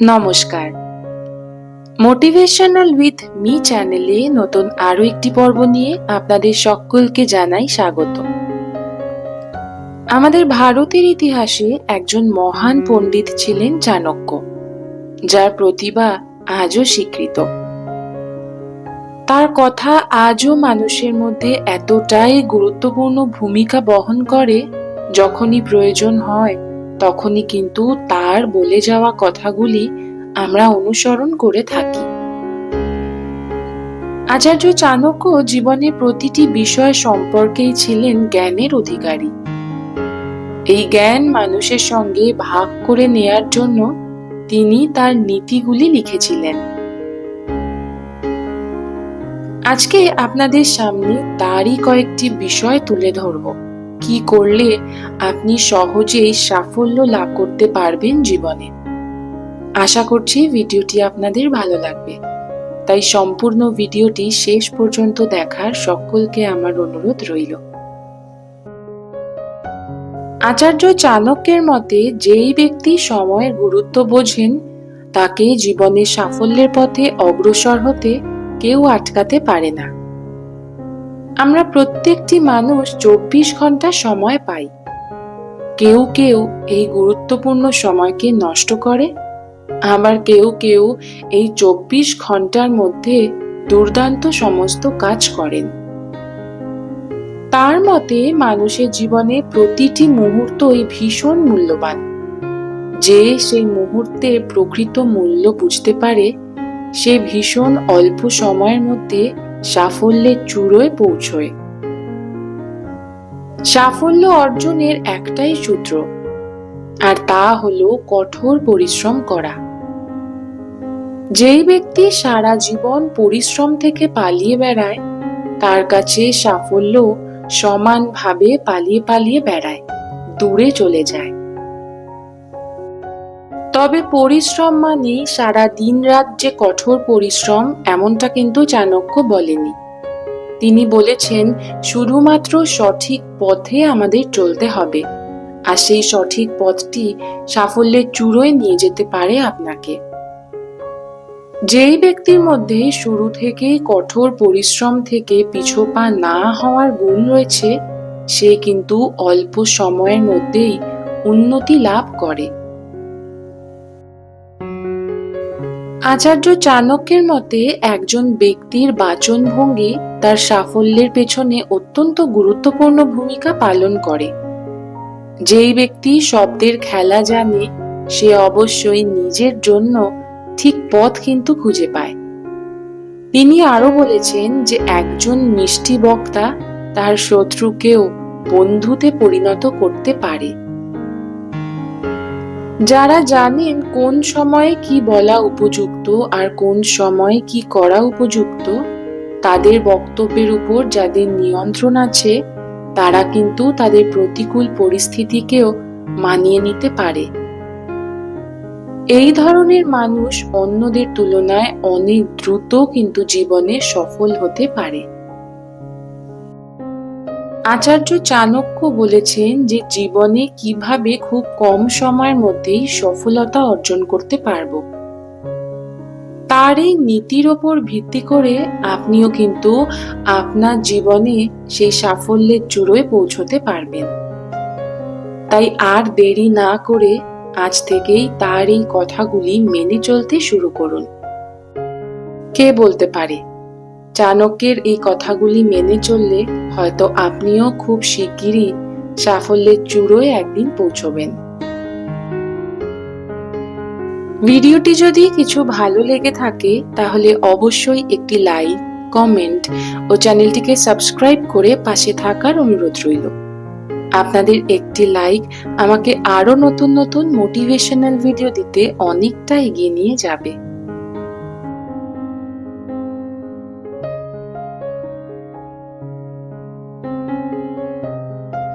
নমস্কার। Motivational with me চ্যানেলে নতুন আরও একটি পর্ব নিয়ে আপনাদের সকলকে জানাই স্বাগত। আমাদের ভারতের ইতিহাসে একজন মহান পণ্ডিত ছিলেন চাণক্য, যার প্রতিভা আজও স্বীকৃত। তার কথা আজও মানুষের মধ্যে এতটাই গুরুত্বপূর্ণ ভূমিকা বহন করে, যখনই প্রয়োজন হয় তখনই কিন্তু তার বলে যাওয়া কথাগুলি আমরা অনুসরণ করে থাকি। আচার্য চাণক্য জীবনের প্রতিটি বিষয় সম্পর্কেই ছিলেন জ্ঞানের অধিকারী। এই জ্ঞান মানুষের সঙ্গে ভাগ করে নেয়ার জন্য তিনি তার নীতিগুলি লিখেছিলেন। আজকে আপনাদের সামনে তারই কয়েকটি বিষয় তুলে ধরবো। কি করলে আপনি সহজেই সাফল্য লাভ করতে পারবেন জীবনে? আশা করছি ভিডিওটি আপনাদের ভালো লাগবে। তাই সম্পূর্ণ ভিডিওটি শেষ পর্যন্ত দেখার সকলকে আমার অনুরোধ রইল। আচার্য চাণক্যের মতে যেই ব্যক্তি সময়ের গুরুত্ব বোঝেন, তাকে জীবনের সাফল্যের পথে অগ্রসর হতে কেউ আটকাতে পারে না। আমরা প্রত্যেকটি মানুষ চব্বিশ ঘণ্টা সময় পাই। কেউ কেউ এই গুরুত্বপূর্ণ সময়কে নষ্ট করে, আবার কেউ কেউ এই চব্বিশ ঘণ্টার মধ্যে দুর্দান্ত সমস্ত কাজ করেন। তার মতে মানুষের জীবনে প্রতিটি মুহূর্তই ভীষণ মূল্যবান। যে সেই মুহূর্তে প্রকৃত মূল্য বুঝতে পারে, সে ভীষণ অল্প সময়ের মধ্যে সাফল্যের চূড়োয় পৌঁছয়। সাফল্য অর্জনের একটাই সূত্র, আর তা হলো কঠোর পরিশ্রম করা। যেই ব্যক্তি সারা জীবন পরিশ্রম থেকে পালিয়ে বেড়ায়, তার কাছে সাফল্য সমানভাবে পালিয়ে পালিয়ে বেড়ায়, দূরে চলে যায়। তবে পরিশ্রম মানে সারা দিন রাত যে কঠোর পরিশ্রম, এমনটা কিন্তু চাণক্য বলেনি। তিনি বলেছেন, শুধুমাত্র সঠিক পথে আমাদের চলতে হবে, আর সেই সঠিক পথটি সাফল্যের চূড়োয় নিয়ে যেতে পারে আপনাকে। যেই ব্যক্তির মধ্যে শুরু থেকেই কঠোর পরিশ্রম থেকে পিছোপা না হওয়ার গুণ রয়েছে, সে কিন্তু অল্প সময়ের মধ্যেই উন্নতি লাভ করে। আচার্য চাণক্যের মতে, একজন ব্যক্তির বাচনভঙ্গি তার সাফল্যের পেছনে অত্যন্ত গুরুত্বপূর্ণ ভূমিকা পালন করে। যেই ব্যক্তি শব্দের খেলা জানে, সে অবশ্যই নিজের জন্য ঠিক পথ কিন্তু খুঁজে পায়। তিনি আরও বলেছেন যে, একজন মিষ্টি বক্তা তার শত্রুকেও বন্ধুতে পরিণত করতে পারে। যারা জানেন কোন সময়ে কি বলা উপযুক্ত আর কোন সময়ে কি করা উপযুক্ত, তাদের বক্তব্যের উপর যাদের নিয়ন্ত্রণ আছে, তারা কিন্তু তাদের প্রতিকূল পরিস্থিতিকেও মানিয়ে নিতে পারে। এই ধরনের মানুষ অন্যদের তুলনায় অনেক দ্রুত কিন্তু জীবনে সফল হতে পারে। আচার্য চাণক্য বলেছেন যে জীবনে কীভাবে খুব কম সময়ের মধ্যেই সফলতা অর্জন করতে পারব। তার এই নীতির ওপর ভিত্তি করে আপনিও কিন্তু আপনার জীবনে সেই সাফল্যের চূড়োয় পৌঁছতে পারবেন। তাই আর দেরি না করে আজ থেকেই তার এই কথাগুলি মেনে চলতে শুরু করুন। কে বলতে পারে? চাণক্যের এই কথাগুলি মেনে চললে হয়তো আপনিও খুব শিগগিরই সাফল্যের চূড়োয় একদিন পৌঁছবেন। ভিডিওটি যদি কিছু ভালো লেগে থাকে, তাহলে অবশ্যই একটি লাইক, কমেন্ট ও চ্যানেলটিকে সাবস্ক্রাইব করে পাশে থাকার অনুরোধ রইল। আপনাদের একটি লাইক আমাকে আরও নতুন নতুন মোটিভেশনাল ভিডিও দিতে অনেকটা এগিয়ে নিয়ে যাবে।